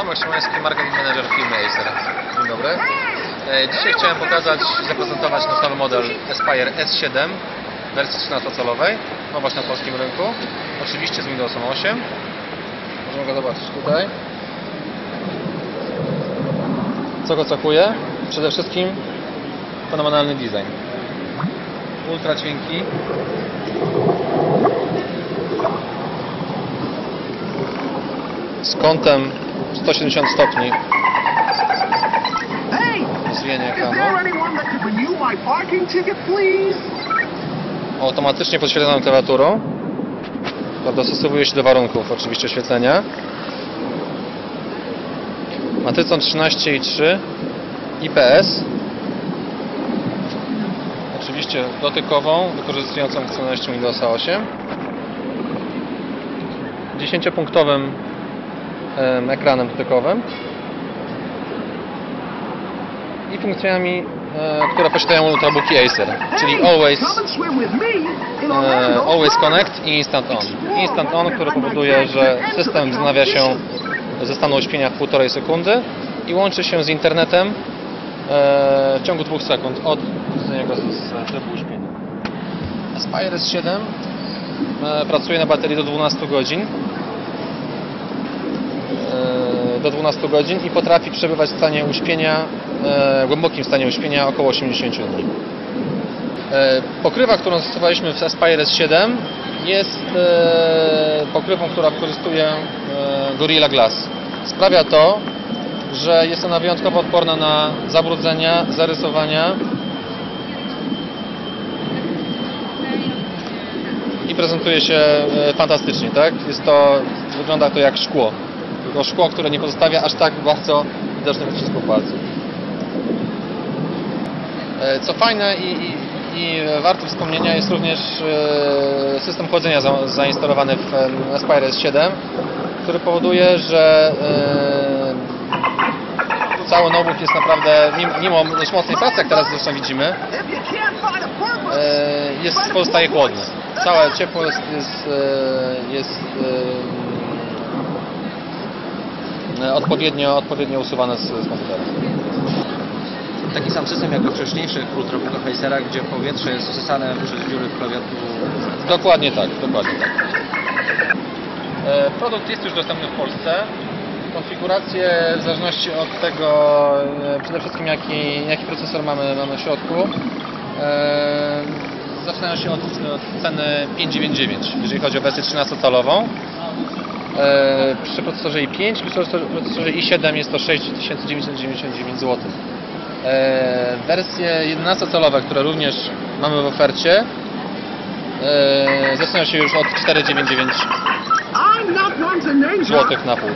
Tomek Szymański, marketing manager firmy Acer. Dzień dobry. E, Dzisiaj chciałem pokazać zaprezentować nasz nowy model Aspire S7 w wersji 13-calowej. No właśnie na polskim rynku. Oczywiście z Windowsem 8. Możemy go zobaczyć tutaj. Co go cechuje? Przede wszystkim fenomenalny design. Ultra cienki. Z kątem 170 stopni there ekranu. Automatycznie podświetlaną klawiaturą. Dostosowuje się do warunków oczywiście oświetlenia. Matrycą 13,3 IPS. Oczywiście dotykową, wykorzystującą funkcjonalności Windowsa 8. 10-punktowym em, ekranem dotykowym i funkcjami, które posiadają ultrabooki Acer, czyli Always Always. Connect i Instant On. Instant On, który powoduje, że system wznawia się ze stanu uśpienia w 1,5 sekundy i łączy się z internetem e, w ciągu 2 sekund od jego z, z trybu uśpienia. Aspire S7 e, pracuje na baterii do 12 godzin do 12 godzin i potrafi przebywać w stanie uśpienia, e, głębokim stanie uśpienia około 80 dni. E, Pokrywa, którą zastosowaliśmy w Aspire S7 jest e, pokrywą, która wykorzystuje e, Gorilla Glass. Sprawia to, że jest ona wyjątkowo odporna na zabrudzenia, zarysowania i prezentuje się e, fantastycznie, tak? Jest to, wygląda to jak szkło. Tylko szkło, które nie pozostawia aż tak bardzo widocznych odcisków palców. E, Co fajne i, i, i warte wspomnienia jest również e, system chłodzenia za, zainstalowany w Aspire S7, który powoduje, że e, cały nowód jest naprawdę, mimo, dość mocnej pracy, jak teraz zresztą widzimy, jest, pozostaje chłodny. Całe ciepło jest, jest, jest e, odpowiednio, odpowiednio usuwane z, z komputera. Taki sam system jak we wcześniejszych ultrabookach Acera, gdzie powietrze jest usysane przez dziury w klawiaturze. Dokładnie tak, dokładnie tak. E, Produkt jest już dostępny w Polsce. Konfiguracje w zależności od tego e, przede wszystkim jaki, jaki procesor mamy, mamy w środku e, zaczynają się od, od ceny 599, jeżeli chodzi o wersję 13-calową. E, przy procesorze i5 przy procesorze i7 jest to 6999 zł. E, wersje 11-calowe, które również mamy w ofercie e, zaczynają się już od 499 I'm not one to name drop, złotych na pół.